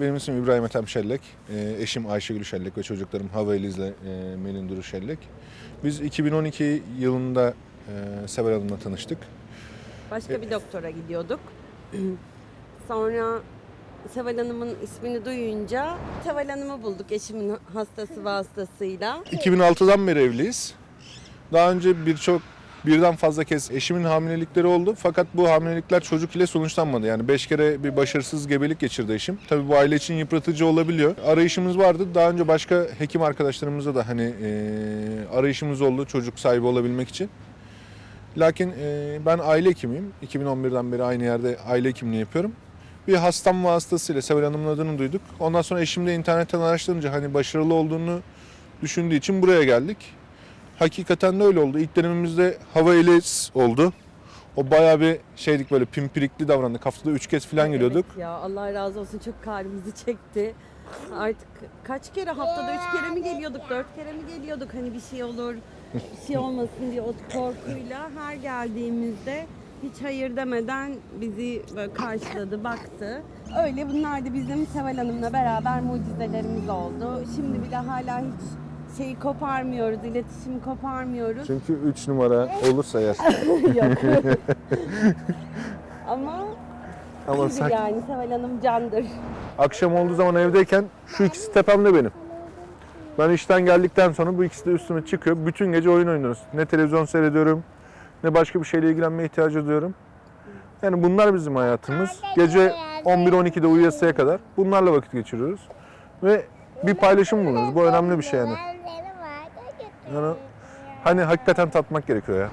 benim ismim İbrahim Ethem Şellek. Ee, eşim Ayşegül Şellek ve çocuklarım Hava Eliz'le e, Melin Duru Şellek. Biz 2012 yılında e, Sever Hanım'la tanıştık. Başka bir doktora gidiyorduk. Sonra Seval Hanım'ın ismini duyunca Seval Hanım'ı bulduk eşimin hastası vasıtasıyla. 2006'dan beri evliyiz. Daha önce birçok birden fazla kez eşimin hamilelikleri oldu. Fakat bu hamilelikler çocuk ile sonuçlanmadı. Yani beş kere bir başarısız gebelik geçirdi eşim. Tabii bu aile için yıpratıcı olabiliyor. Arayışımız vardı. Daha önce başka hekim arkadaşlarımızla da hani e, arayışımız oldu çocuk sahibi olabilmek için. Lakin e, ben aile hekimiyim. 2011'den beri aynı yerde aile hekimliği yapıyorum. Bir hastam vasıtasıyla Seval Hanım'ın adını duyduk. Ondan sonra eşim de internetten araştırınca hani başarılı olduğunu düşündüğü için buraya geldik. Hakikaten de öyle oldu. İlk dönemimizde hava elis oldu. O bayağı bir şeydik böyle pimpirikli davrandık. Haftada üç kez falan geliyorduk. Evet ya Allah razı olsun çok kalbimizi çekti. Artık kaç kere haftada üç kere mi geliyorduk, dört kere mi geliyorduk hani bir şey olur, bir şey olmasın diye o korkuyla her geldiğimizde hiç hayır demeden bizi böyle karşıladı, baktı. Öyle bunlar da bizim Seval Hanım'la beraber mucizelerimiz oldu. Şimdi bile hala hiç şeyi koparmıyoruz, iletişimi koparmıyoruz. Çünkü 3 numara olursa eğer. Yok. Ama Ama iyidir sen yani Seval Hanım candır. akşam olduğu zaman evdeyken şu ikisi tepemde benim. Ben işten geldikten sonra bu ikisi de üstüme çıkıyor. Bütün gece oyun oynuyoruz. Ne televizyon seyrediyorum, ne başka bir şeyle ilgilenmeye ihtiyacı duyuyorum. Yani bunlar bizim hayatımız. Gece 11-12'de uyuyasıya kadar bunlarla vakit geçiriyoruz. Ve bir paylaşım bulunuyoruz. Bu önemli bir şey yani. Ben seni vardı götürdüm. Yani hani hakikaten tatmak gerekiyor ya.